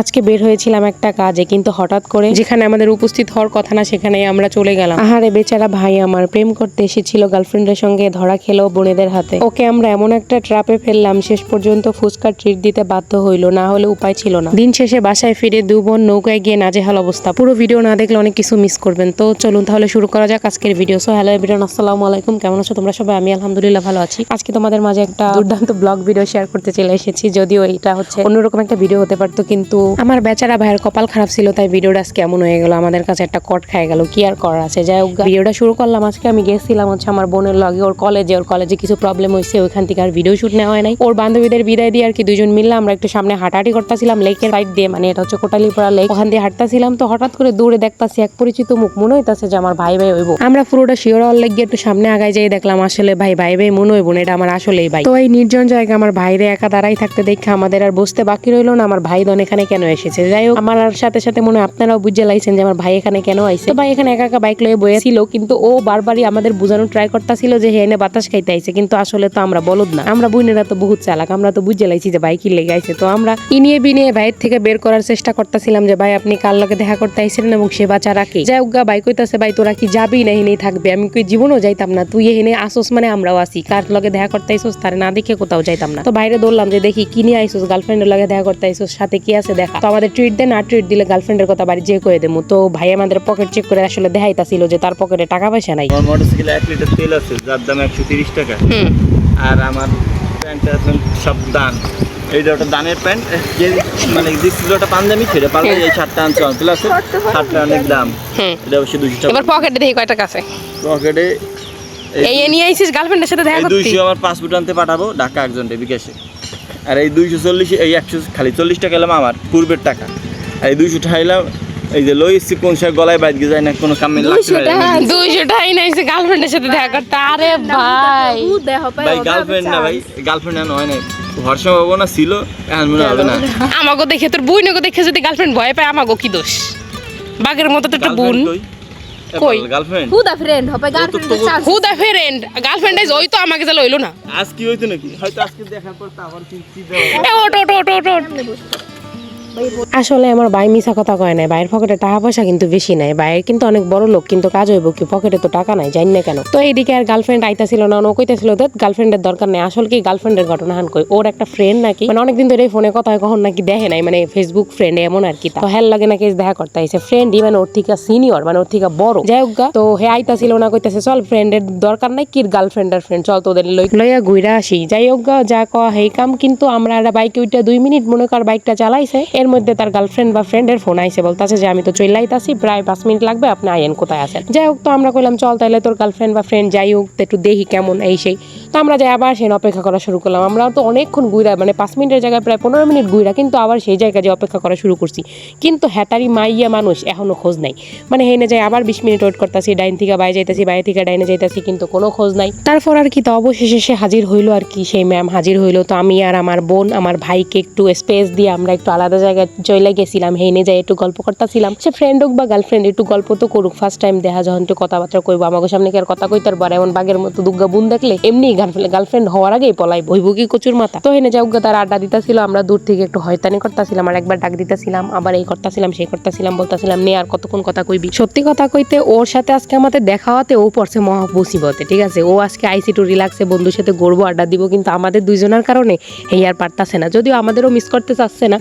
আজকে বের হয়েছিলাম একটা কাজে, কিন্তু হঠাৎ করে যেখানে আমাদের উপস্থিত হওয়ার কথা না সেখানে আমরা চলে গেলাম। আহারে বেচারা ভাই আমার, প্রেম করতে এসেছিল গার্লফ্রেন্ডের সঙ্গে, ধরা খেলো বোনেদের হাতে। ওকে আমরা এমন একটা ট্রাপে ফেললাম, শেষ পর্যন্ত ফুচকা ট্রিট দিতে বাধ্য হইল, না হলে উপায় ছিল না। দিন শেষে বাসায় ফিরে দু বোন নৌকায় গিয়ে নাজেহাল অবস্থা। পুরো ভিডিও না দেখলে অনেক কিছু মিস করবেন। তো চলুন তাহলে শুরু করা যাক আজকের ভিডিও সো হ্যালো এভরিওয়ান আসসালামু আলাইকুম। কেমন আছো তোমরা সবাই? আমি আলহামদুলিল্লাহ ভালো আছি। আজকে তোমাদের মাঝে একটা দুর্দান্ত ব্লগ ভিডিও শেয়ার করতে চলে এসেছি, যদিও এটা হচ্ছে অন্যরকম একটা ভিডিও হতে পারতো, কিন্তু আমার বেচারা ভাইয়ের কপাল খারাপ ছিল, তাই ভিডিওটা আজকে এমন হয়ে গেল। আমাদের কাছে একটা কট খায় গেল, কি আর করার আছে? যাই হোক, ভিডিওটা শুরু করলাম। আজকে আমি গেছিলাম হচ্ছে আমার বোনের লগে, ওর কলেজে ওর কলেজে কিছু প্রবলেম হয়েছে, ওইখান থেকে আর ভিডিও শুট নেওয়া হয় নাই। ওর বান্ধবীদের বিদায় দিয়ে আর কি দুজন মিললাম আমরা একটু সামনে হাঁটাহাঁটি করতেছিলাম লেকের সাইড দিয়ে মানে এটা হচ্ছে কোটালিপাড়া লেক ওখান দিয়ে হাঁটতেছিলাম, তো হঠাৎ করে দূরে দেখতাছি এক পরিচিত মুখ, মনে হইতাছে যে আমার ভাই ভাই হইব। আমরা পুরোটা শিওর হওয়ার লেগে একটু সামনে আগায় যাই দেখলাম, আসলে ভাই ভাই ভাই মনে হইব না, এটা আমার আসলেই ভাই। তো এই নির্জন জায়গা আমার ভাইরে একা দাঁড়াই থাকতে দেখে আমাদের আর বসতে বাকি রইল না, আমার ভাই দন এখানে কেন এসেছে? যাই হোক, আমার সাথে সাথে মনে হয় আপনারাও বুঝে লাইছেন যে আমার ভাই এখানে কেন আইছে। তো ভাই এখানে একা একা বাইক লয়ে বয়েছিল কিন্তু ও বারবারই আমাদের বোঝানোর ট্রাই করতেছিল যে হেনে বাতাস খাইতে আইছে, কিন্তু আসলে তো আমরা বলদ না। আমরা বুইনেরা তো বহুত চালাক, আমরা তো বুঝে লাইছি যে ভাই কি লেগে আইছে। তো আমরা ইনিয়ে বিনিয়ে ভাইয়ের থেকে বের করার চেষ্টা করতেছিলাম যে, ভাই, আপনি কার লগে দেখা করতে আইছিলেন এবং সে বাচ্চারা কি যাই হোক ভাই কইতাছে, ভাই, তোরা কি যাবি না হেনেই থাকবে? আমি কই জীবনও যাইতাম না, তুই হেনে আসোস মানে আমরাও আসি। কার লগে দেখা করতে আইসোস তারে না দেখে কোথাও যাইতাম না। তো বাইরে দৌড়লাম যে, দেখি কিনে আইসোস? গার্লফ্রেন্ডের লগে দেখা করতে আইসোস, সাথে কি আছে? দেখা। তো আমাদের ট্রিট দেন আর ট্রিট দিলে গার্লফ্রেন্ডের কথা বাড়ি যে কয়ে দেবো। তো ভাই আমাদের পকেট চেক করে আসলে দেখাইতাছিল যে তার পকেটে টাকা পয়সা নাই। আমার মোটরসাইকেলে এক লিটার তেল আছে যার দাম একশো তিরিশ টাকা। আর আমার প্যান্টটা সব দান। এইটা ওটা দানের প্যান্ট যে মানে যে ছিল ওটা পাঞ্জাবি ছেড়ে পাল্টে এই শার্টটা আনছে অন প্লাস শার্টটা অনেক দাম। এটা অবশ্যই দুশো টাকা। এবার পকেটে দেখি কয় টাকা আছে পকেটে এই নিয়ে আইছিস গার্লফ্রেন্ডের সাথে দেখা করতে দুইশো আমার পাসপোর্ট আনতে পাঠাবো ঢাকা একজনটা বিকাশে। আর এই দুইশো চল্লিশ এই একশো খালি চল্লিশ টাকা এলাম আমার পূর্বের টাকা। আর এই দুইশো টাকা এলাম এই যে লই এসছি কোন সময় গলায় বাইর যায় না কোনো কামে লাগছে না। দুইশো টাকাই নাইছে গার্লফ্রেন্ডের সাথে দেখা করতে। আরে ভাই। ভাই গার্লফ্রেন্ড না ভাই গার্লফ্রেন্ড না হয় নাই। হওয়ার সম্ভাবনা ছিল এখন মনে হবে না। আমাকে দেখে তোর বুইনকে দেখে যদি গার্লফ্রেন্ড ভয় পায় আমাকে কি দোষ? বাঘের মতো তো একটা বোন। কই? গার্লফ্রেন্ড হুদা ফ্রেন্ড হবে চান্স হু দা ফ্রেন্ড গার্লফ্রেন্ড ইজ ওই তো আমাকে যা লইলো না। আজ কি হইতো নাকি? হয়তো আজকে দেখার পর তো আবার চিন্তিত এ ওট ওট ওট ওট ওট আসলে আমার ভাই মিশা কথা কয় নাই। ভাইয়ের পকেটে টাকা পয়সা কিন্তু বেশি নাই। ভাইয়ের কিন্তু অনেক বড় লোক, কিন্তু কাজ হইব কি? পকেটে তো টাকা নাই, জানি না কেন। তো এইদিকে আর গার্লফ্রেন্ড আইতাছিল না, ও কইতেছিল তো গার্লফ্রেন্ডের দরকার নেই। আসলে কি গার্লফ্রেন্ডের ঘটনা হান কই? ওর একটা ফ্রেন্ড নাকি মানে অনেকদিন ধরে ফোনে কথা হয় কখন নাকি দেখে নাই মানে ফেসবুক ফ্রেন্ড এমন আর কি তো। হেল লাগে নাকি দেখা করতে আইছে। ফ্রেন্ডই মানে ওর থেকে সিনিয়র মানে ওর থেকে বড়। যাই হোক তো হে আইতাছিল না, কইতেছে, চল ফ্রেন্ডের দরকার নাই কি গার্লফ্রেন্ড আর ফ্রেন্ড চল তোদের লই লইয়া ঘুরা আসি। যাই হোক যা কয়া হেই কাম, কিন্তু আমরা একটা বাইকে উইটা দুই মিনিট, মনে কর বাইকটা চালাইছে। এর মধ্যে তার গার্লফ্রেন্ড বা ফ্রেন্ডের ফোন আইছে, বলতাছে যে আমি তো চইলাইতাছি প্রায় পাঁচ মিনিট লাগবে, আপনি আইয়েন কোথায় আছেন? যাই হোক তো আমরা কইলাম, চল তাহলে তোর গার্লফ্রেন্ড বা ফ্রেন্ড যাই হোক একটু দেখি কেমন, এই সেই। তো আমরা যাই আবার সেন অপেক্ষা করা শুরু করলাম। আমরা তো অনেকক্ষণ ঘুরা মানে পাঁচ মিনিটের জায়গায় প্রায় পনেরো মিনিট ঘুরা কিন্তু আবার সেই জায়গায় যে অপেক্ষা করা শুরু করছি। কিন্তু হ্যাটারি মাইয়া মানুষ এখনও খোঁজ নাই। মানে হেনে যাই আবার বিশ মিনিট ওয়েট করতেছি, ডাইন থেকে বাইরে যাইতেছি, বাইরে থেকে ডাইনে যাইতেছি, কিন্তু কোনো খোঁজ নাই। তারপর আর কি, তো অবশেষে সে হাজির হইল আর কি, সেই ম্যাম হাজির হইল। তো আমি আর আমার বোন, আমার ভাইকে একটু স্পেস দিয়ে আমরা একটু আলাদা জায়গায় চলে গেছিলাম হেনে যাই একটু গল্প করতেছিলাম। সে ফ্রেন্ড হোক বা গার্লফ্রেন্ড একটু গল্প তো করুক। ফার্স্ট টাইম দেখা যখন একটু কথাবার্তা কইবো আমাকে সামনে কি আর কথা কইতার বার এমন বাগের মতো দুর্গা বোন দেখলে এমনি গার্লফ্রেন্ড হওয়ার আগেই পলাই বইব কি কচুর মাথা? তো হেনে যাও তার আড্ডা দিতেছিল, আমরা দূর থেকে একটু হয়তানি করতেছিলাম, আর একবার ডাক দিতেছিলাম, আবার এই করতেছিলাম, সেই করতেছিলাম, বলতেছিলাম, নে আর কতক্ষণ কথা কইবি? সত্যি কথা কইতে, ওর সাথে আজকে আমাদের দেখা হতে ও পড়ছে মহা মুসিবতে, ঠিক আছে? ও আজকে আইসি একটু রিল্যাক্সে বন্ধুর সাথে গড়বো, আড্ডা দিব, কিন্তু আমাদের দুইজনের কারণে এই আর পারতাছে না। যদিও আমাদেরও মিস করতে চাচ্ছে না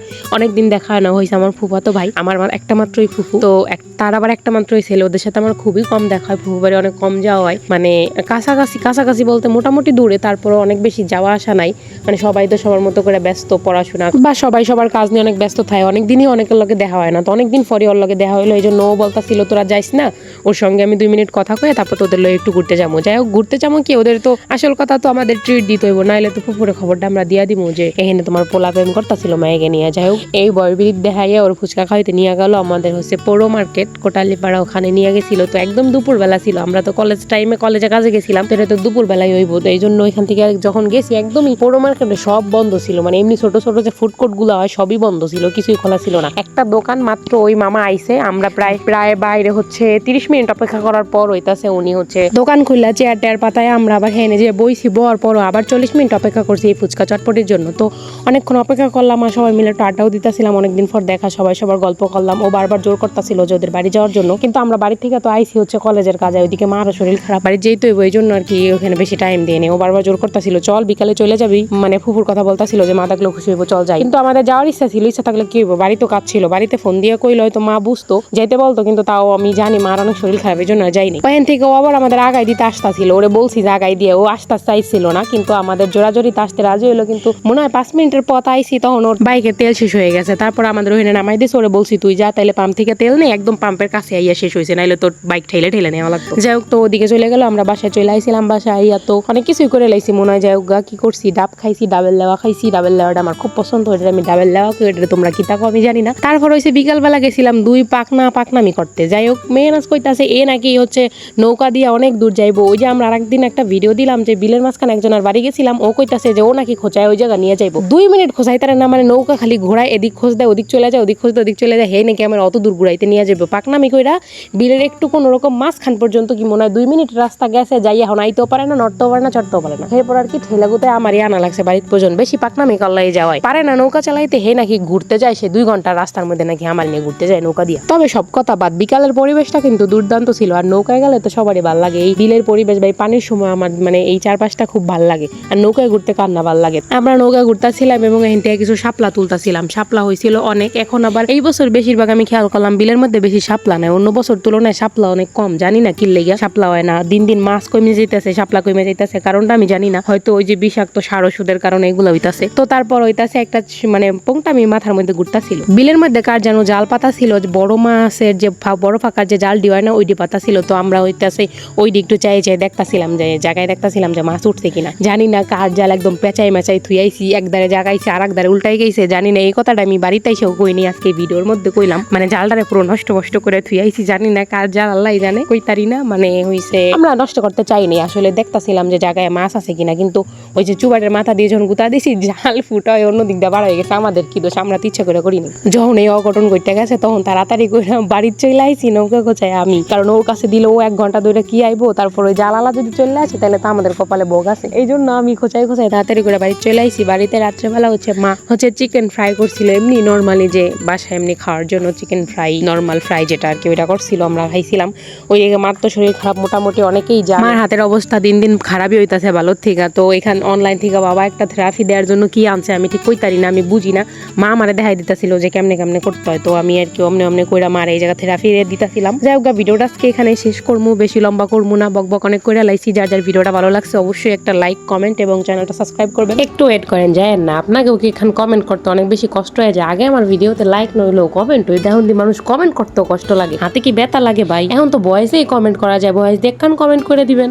অনেকদিন দেখা না হয়েছে আমার ফুফাতো ভাই। আমার আমার একটা মাত্রই ফুফু। তো তার আবার একটা মাত্রই ছেলে। ওদের সাথে আমার খুবই কম দেখা হয়। ফুফু অনেক কম যাওয়া হয়। মানে কাছাকাছি কাছাকাছি বলতে মোটামুটি দূরে। তারপরে অনেক বেশি যাওয়া আসা নাই। মানে সবাই তো সবার মতো করে ব্যস্ত পড়াশোনা। বা সবাই সবার কাজ নিয়ে অনেক ব্যস্ত থাকে। অনেকদিনই অনেকের লোকে দেখা হয় না। তো অনেকদিন পরে ওর লোকের দেখা হলো এই জন্য ও বলতাছিল, তোরা যাইস না? ওর সঙ্গে আমি দুই মিনিট কথা কয়ে তারপর তোদের লগে একটু ঘুরতে যাব। যাই হোক, ঘুরতে যাব কি, ওদের তো আসল কথা তো আমাদের ট্রিট দিতে হইব, নাইলে তো পুকুরে খবরটা আমরা দিয়া দিব যে এখানে তোমার পোলা প্রেম করতেছিল মায়েকে নিয়ে। যাই হোক, এই বয়বির দেখাইয়া ওর ফুচকা খাইতে নিয়ে গেল, আমাদের হচ্ছে পৌর মার্কেট, কোটালীপাড়া ওখানে নিয়ে গেছিল, তো একদম দুপুর বেলা ছিল। আমরা তো কলেজ টাইমে কলেজে কাজে গেছিলাম, তো এটা তো দুপুর বেলায় হইব, তো এই জন্য ওইখান থেকে যখন গেছি একদমই পৌর মার্কেটে সব বন্ধ ছিল মানে এমনি ছোট ছোট যে ফুড কোর্টগুলো হয় সবই বন্ধ ছিল, কিছুই খোলা ছিল না। একটা দোকান মাত্র ওই মামা আইছে, আমরা প্রায় প্রায় বাইরে হচ্ছে তিরিশ মিনিট অপেক্ষা করার পর হইতাছে উনি হচ্ছে দোকান খুললা, চেয়ার টেয়ার পাতায় আমরা আবার হেনে যে বইছি বর পর আবার চল্লিশ মিনিট অপেক্ষা করছি এই ফুচকা চটপটির জন্য। তো অনেকক্ষণ অপেক্ষা করলাম আর সবাই মিলে একটু আড্ডাও দিতেছিলাম, অনেকদিন পর দেখা, সবাই সবার গল্প করলাম। ও বারবার জোর করতেছিল যে ওদের বাড়ি যাওয়ার জন্য। কিন্তু আমরা বাড়ি থেকে তো আইসি হচ্ছে কলেজের কাজে, ওইদিকে মারও শরীর খারাপ। বাড়ি যেই তো ওই জন্য আর কি ওখানে বেশি টাইম দিয়ে নেই ও বারবার জোর করতেছিল, চল বিকালে চলে যাবি। মানে ফুফুর কথা বলতাছিল যে, মা থাকলে খুশি হইব, চল যাই। কিন্তু আমাদের যাওয়ার ইচ্ছা ছিল, ইচ্ছা থাকলে কি হইব? বাড়ি তো কাজ ছিল, বাড়িতে ফোন দিয়ে কইলে হয়তো মা বুঝতো, যাইতে বলতো, কিন্তু তাও আমি জানি, মার অনেক শরীর খারাপের জন্য যাইনি। ওখান থেকে ও আবার আমাদের আগাই দিতে আসতাছিল। ওরে বলছি যে আগাই দিয়ে ও আসতে চাইছিল না, কিন্তু আমাদের জোরাজোরিতে আসতে রাজি হইল, কিন্তু মনে হয় পাঁচ মিনিটের পথ আইসি তখন ওর বাইকে তেল শেষ হয়ে গেছে। তারপর আমাদের ওখানে নামাই দিয়েছে ওরে বলছি, তুই যা, তাইলে পাম্প থেকে তেল নেই একদম পাম্পের কাছে আইয়া শেষ হয়েছে নাইলে তোর বাইক ঠেলে ঠেলে নেওয়া লাগতো। যাই হোক, তো ওদিকে চলে গেল, আমরা বাসায় চলে আইছিলাম, বাসায় আইয়া তো অনেক কিছুই করে লাইছি, মনে হয় যাই হোক গা, কি করছি, ডাব খাইছি, ডাবের লেওয়া খাইছি, ডাবের লেওয়াটা আমার খুব পছন্দ হয়েছে আমি ডাবের লেওয়া কই এটা তোমরা কি তাকো আমি জানি না। তারপর হয়েছে বিকালবেলা গেছিলাম, দুই পাকনা পাকনামি করতে। যাই হোক, মেয়ে নাচ কইতাছে এ নাকি হচ্ছে নৌকা দিয়ে অনেক দূর যাইবো। ওই যে আমরা আরেকদিন একটা ভিডিও দিলাম যে বিলের মাঝখানে একজনের বাড়ি গেছিলাম, ও কইতাছে যে ও নাকি খোঁচায় ওই জায়গা নিয়ে যাইবো। দুই মিনিট খোঁচাই তারা না মানে নৌকা খালি ঘোড়ায় এদিক খোঁজ দেয়, ওদিক চলে যায়, ওদিক খোঁজ দেয়, ওদিক চলে যায় হে নাকি আমার অত দূর ঘুরাইতে নিয়ে যাবে পাকনামি কইরা বিলের একটু কোন রকম মাঝখান পর্যন্ত কি মনে হয় দুই মিনিট রাস্তা গেছে যাই এখন আইতেও পারে না, নড়তেও পারে না, চড়তেও পারে না। এরপর আর কি ঠেলাগুতে আমারই আনা লাগছে বাড়ির পর্যন্ত বেশি পাকনামি করলাই যাওয়াই পারে না নৌকা চালাইতে হে নাকি ঘুরতে যায়, সে দুই ঘণ্টা রাস্তার মধ্যে নাকি আমার নিয়ে ঘুরতে যায় নৌকা দিয়ে। তবে সব কথা বাদ, বিকালের পরিবেশটা কিন্তু দুর্দান্ত ছিল। আর নৌকায় গেলে তো সবারই ভালো লাগে। এই বিলের পরিবেশ বা এই পানির সময় আমার মানে এই চারপাশটা খুব ভালো লাগে। আর নৌকায় ঘুরতে কার না ভালো লাগে? আমরা নৌকায় ঘুরতেছিলাম এবং এখান থেকে কিছু শাপলা তুলতাছিলাম। শাপলা হয়েছিল অনেক। এখন আবার এই বছর বেশিরভাগ আমি খেয়াল করলাম বিলের মধ্যে বেশি শাপলা নাই। অন্য বছর তুলনায় শাপলা অনেক কম। জানি না কি লেগে শাপলা হয় না। দিন দিন মাছ কমে যেতেছে শাপলা কমে যেতেছে কারণটা আমি জানি না। হয়তো ওই যে বিষাক্ত সার ওষুধের কারণে এগুলো হইতাছে। তো তারপর হইতাছে একটা মানে পোংটামি মাথার মধ্যে ঘুরতাছিল। বিলের মধ্যে কার যেন জাল পাতা ছিল বড় মাছের যে বড় ফাঁকার যে জাল হয় না ওইটি পাতা ছিল তো আমরা হইতাছে ওই দিক একটু চাই চাই দেখতাছিলাম যে জায়গায় দেখতাছিলাম যে মাছ উঠছে কিনা। জানি না কার জাল একদম পেঁচাই মেচাই থুইয়াইছি এক ধারে জাগাইছে আর এক ধারে উল্টাই গেছে, জানি না, এই কথাটা আমি বাড়িতে এসেও কইনি, আজকে ভিডিওর মধ্যে কইলাম। মানে জালটারে পুরো নষ্ট নষ্ট করে থুইয়াইছি জানি না কার জাল আল্লাহ জানে, কইতারি না মানে হইছে আমরা নষ্ট করতে চাইনি, আসলে দেখতাছিলাম যে জায়গায় মাছ আছে কিনা, কিন্তু ওই যে চুবাটের মাথা দিয়ে যখন গুতা দিছি, জাল ফুটায় অন্য দিক দিয়ে বাড়াই গেছে, আমাদের কি দোষ, আমরা তো ইচ্ছা করে করিনি। যখন এই অঘটন ঘটতে গেছে, তখন তাড়াতাড়ি করে বাড়ির চলে আইছি, নৌকা গোছায় আমি। কারণ ওর কাছে দিলে ও এক ঘণ্টা ধরে কি আইবো? তারপর ওই জালালা যদি চলে আসে, তাহলে তো আমাদের কপালে বোগ আছে। এই জন্য আমি খোঁচাই খোঁচাই তাড়াতাড়ি করে বাড়ি চলে আইছি। বাড়িতে রাত্রেবেলা হচ্ছে মা হচ্ছে চিকেন ফ্রাই করছিল। এমনি নর্মালি যে বাসায় এমনি খাওয়ার জন্য চিকেন ফ্রাই নর্মাল ফ্রাই যেটা আর কি, ওইটা করছিল, আমরা খাইছিলাম। ওই মার তো শরীর খারাপ মোটামুটি অনেকেই যায় মার হাতের অবস্থা দিন দিন খারাপই হইতাছে ভালোর থেকে। তো এখান অনলাইন থেকে বাবা একটা থেরাপি দেওয়ার জন্য কি আনছে আমি ঠিক কইতারি না, আমি বুঝি না। মা আমারে দেখাই দিতেছিল যে কেমনে কেমনে করতে হয়। তো আমি আর কি অমনে অমনে কইরা মার এই জায়গা থেরাপি দিতেছিলাম। যাই হোক ভিডিওটা আজকে এখানে শেষ করব বেশি লম্বা করব না বক বক অনেক করে লাইছি, যার যার ভিডিওটা ভালো লাগছে অবশ্যই একটা লাইক কমেন্ট এবং চ্যানেলটা সাবস্ক্রাইব করবেন। একটু ওয়েট করেন যায় না? আপনাকেও কি এখানে কমেন্ট করতে অনেক বেশি কষ্ট হয়ে? যায় আগে আমার ভিডিওতে লাইক নইলেও কমেন্ট ওই দেখুন মানুষ কমেন্ট করতেও কষ্ট লাগে। হাতে কি ব্যথা লাগে ভাই? এখন তো ভয়েসেই কমেন্ট করা যায় ভয়েস দেখান কমেন্ট করে দিবেন।